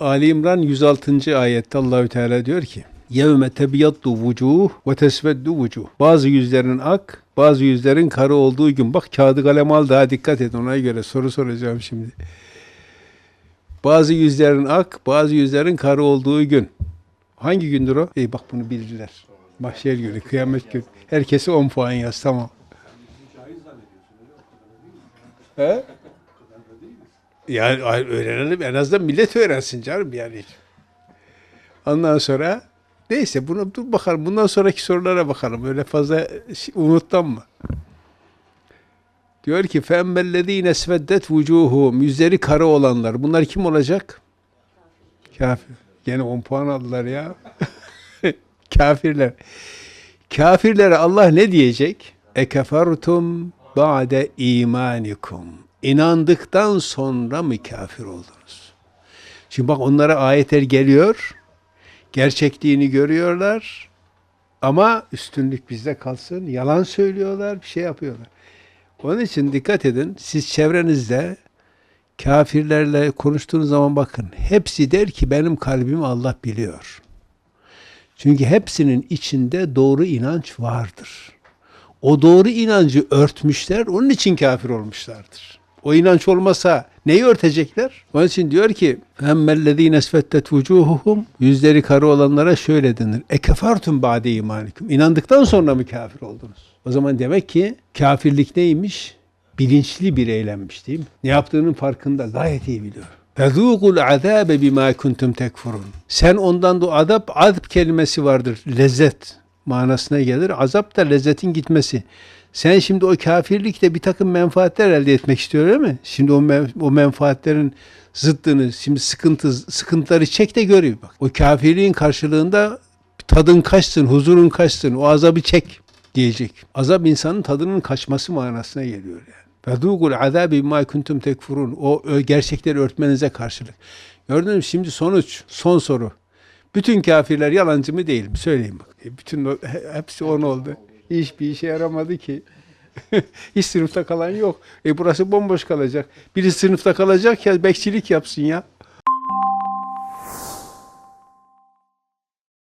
Ali İmran 106. ayette Allahü Teala diyor ki: "Yevme tebyaddu vucuh ve tesveddu vucuh." Bazı yüzlerin ak, bazı yüzlerin karı olduğu gün bak kağıdı kalem al daha dikkat et ona göre soru soracağım şimdi. Bazı yüzlerin ak, bazı yüzlerin karı olduğu gün. Hangi gündür o? İyi bak bunu bildiler. Mahşer günü, kıyamet günü. Herkese 10 puan yaz tamam. He? Yani öğrenelim en azından millet öğrensin canım yani. Ondan sonra neyse bunu dur bakalım. Bundan sonraki sorulara bakalım. Öyle fazla şey- umutlanma. Diyor ki femmellezine sveddet vucuhum yüzleri kara olanlar. Bunlar kim olacak? Kafir. Gene 10 puan aldılar ya. Kafirler. Kafirlere Allah ne diyecek? Ekefertum ba'de imanikum. İnandıktan sonra mı kafir oldunuz? Şimdi bak onlara ayetler geliyor. Gerçekliğini görüyorlar. Ama üstünlük bizde kalsın. Yalan söylüyorlar, bir şey yapıyorlar. Onun için dikkat edin. Siz çevrenizde kafirlerle konuştuğunuz zaman bakın. Hepsi der ki benim kalbimi Allah biliyor. Çünkü hepsinin içinde doğru inanç vardır O doğru inancı örtmüşler, onun için kafir olmuşlardır. O inanç olmasa neyi örtecekler? Onun için diyor ki emmellezine esfettet vucuhuhum yüzleri kara olanlara şöyle denir. Ekefartum ba'de imanikum. İnandıktan sonra mı kafir oldunuz? O zaman demek ki kafirlik neymiş? Bilinçli bir eylemmiş değil mi? Ne yaptığının farkında gayet iyi biliyor. فَذُوقُ الْعَذَابَ بِمَا كُنْتُمْ تَكْفُرُونَ Sen ondan da azap, azap kelimesi vardır. Lezzet manasına gelir. Azap da lezzetin gitmesi. Sen şimdi o kafirlikte bir takım menfaatler elde etmek istiyor değil mi? Şimdi o, men- o menfaatlerin zıttını, şimdi sıkıntı sıkıntıları çek de görüyor bak. O kafirliğin karşılığında tadın kaçsın, huzurun kaçsın, o azabı çek diyecek. Azap insanın tadının kaçması manasına geliyor yani. Fedûgul azâbi mâ kuntum tekfurun. O gerçekleri örtmenize karşılık. Gördünüz mü? Şimdi sonuç, son soru. Bütün kafirler yalancı mı değil mi? Söyleyin bak. Bütün hepsi on oldu. Hiçbir işe yaramadı ki. Hiç sınıfta kalan yok. E burası bomboş kalacak. Biri sınıfta kalacak ya bekçilik yapsın ya.